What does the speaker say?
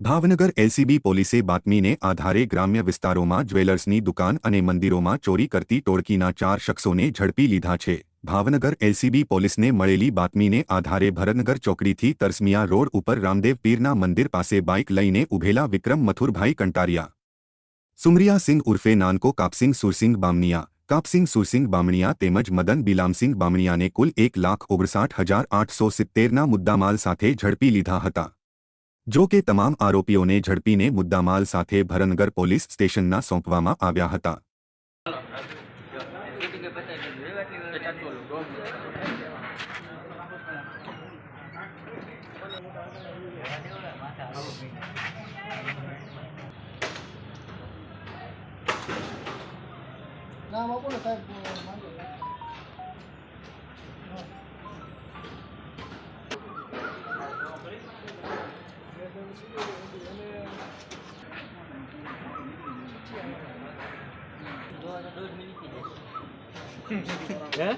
Bhavnagar LCB પોલીસે બાતમીને આધારે ગ્રામ્ય વિસ્તારોમાં જ્વેલર્સની દુકાન અને મંદિરોમાં ચોરી કરતી ટોળકીના ચાર શખ્સોને ઝડપી લીધા છે. ભાવનગર એલસીબી પોલીસને મળેલી બાતમીને આધારે ભરતનગર ચોકડીથી તરસમિયા રોડ ઉપર રામદેવ પીરના મંદિર પાસે બાઇક લઈને ઉભેલા વિક્રમ મથુરભાઈ કંટારિયા. સુમરિયા સિંહ ઉર્ફે નાનકો કાપસિંગ સુરસિંગ બામણિયા. કાપસિંગ સુરસિંગ બામણિયા તેમજ મદન બિલામસિંગ બામણિયાને કુલ એક લાખ ઓગણસાઠ હજાર આઠસો સિત્તેરના મુદ્દામાલ સાથે ઝડપી લીધા હતા. જો કે તમામ આરોપીઓને ઝડપીને મુદ્દામાલ સાથે ભરનગર પોલીસ સ્ટેશનના સોંપવામાં આવ્યા હતા. નામ આપો ને સાહેબ માંગે